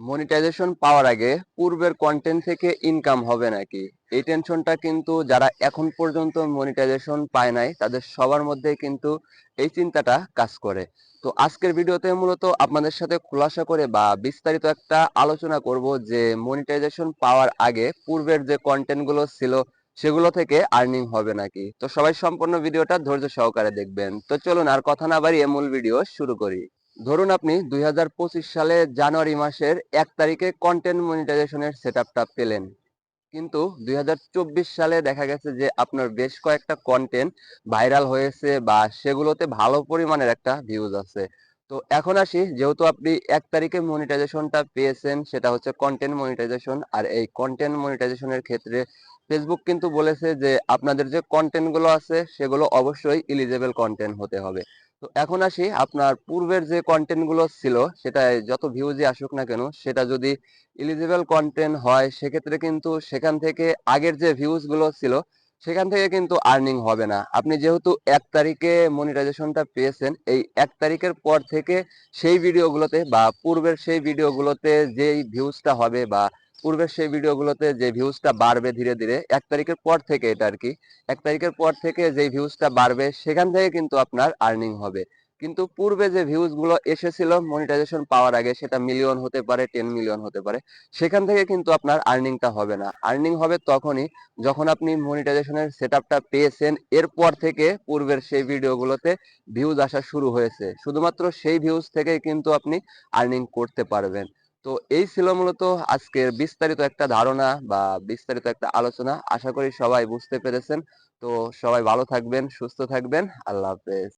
Monetization পাওয়ার আগে পূর্বের content থেকে ইনকাম হবে নাকি? এই টেনশনটা কিন্তু যারা এখন পর্যন্ত মনিটাইজেশন পায় নাই, তাদের সবার মধ্যে কিন্তু এই চিন্তাটা কাজ করে। তো আজকের ভিডিওতে মূলত আপনাদের সাথে খোলাসা করে বা বিস্তারিত একটা আলোচনা করব যে মনিটাইজেশন পাওয়ার আগে পূর্বের যে কন্টেন্টগুলো ছিল, সেগুলো থেকে আর্নিং হবে নাকি? তো সবাই সম্পূর্ণ ভিডিওটা ধৈর্য সহকারে দেখবেন। তো চলুন আর কথা না বাড়িয়ে মূল ভিডিও শুরু করি। ধরুন আপনি দুই হাজার পঁচিশ সালে জানুয়ারি মাসের এক তারিখে কন্টেন্ট মনিটাইজেশনের সেটআপটা পেলেন। কিন্তু দুই হাজার চব্বিশ সালে দেখা গেছে যে আপনার বেশ কয়েকটা কন্টেন্ট ভাইরাল হয়েছে বা সেগুলোতে ভালো পরিমাণের একটা ভিউজ আছে। তো এখন আসি, যেহেতু আপনি এক তারিখে মনিটাইজেশনটা পেয়েছেন, সেটা হচ্ছে কন্টেন্ট মনিটাইজেশন আর এই কন্টেন্ট মনিটাইজেশনের ক্ষেত্রে ফেসবুক কিন্তু বলেছে যে আপনাদের যে কন্টেন্টগুলো আছে, সেগুলো অবশ্যই ইলিজেবল কন্টেন্ট হতে হবে। তো এখন আসি, আপনার পূর্বের যে কন্টেন্টগুলো ছিল সেটা যত ভিউজই আসুক না কেন, সেটা যদি ইলিজিবল কন্টেন্ট হয়, সেক্ষেত্রে কিন্তু সেখান থেকে আগের যে ভিউজগুলো ছিল, সেখান থেকে কিন্তু আর্নিং হবে না। আপনি যেহেতু এক তারিখে মনিটাইজেশনটা পেয়েছেন, এই এক তারিখের পর থেকে সেই ভিডিওগুলোতে বা পূর্বের সেই ভিডিওগুলোতে যেই ভিউজটা হবে বা পূর্বের সেই ভিডিওগুলোতে যে ভিউজটা বাড়বে ধীরে ধীরে, এক তারিখের পর থেকে এটা আর কি এক তারিখের পর থেকে যে ভিউজটা বাড়বে, সেখান থেকে কিন্তু আপনার আর্নিং হবে। কিন্তু পূর্বে যে ভিউজগুলো এসেছিল মনিটাইজেশন পাওয়ার আগে, সেটা মিলিয়ন হতে পারে টেন মিলিয়ন হতে পারে, সেখান থেকে কিন্তু আপনার আর্নিংটা হবে না। আর্নিং হবে তখনই যখন আপনি মনিটাইজেশনের সেটআপটা পেয়েছেন, এরপর থেকে পূর্বের সেই ভিডিওগুলোতে ভিউজ আসা শুরু হয়েছে। শুধুমাত্র সেই ভিউজ থেকেই কিন্তু আপনি আর্নিং করতে পারবেন। তো এই ছিল মূলত আজকের বিস্তারিত একটা ধারণা বা বিস্তারিত একটা আলোচনা। আশা করি সবাই বুঝতে পেরেছেন। তো সবাই ভালো থাকবেন, সুস্থ থাকবেন। আল্লাহ হাফেজ।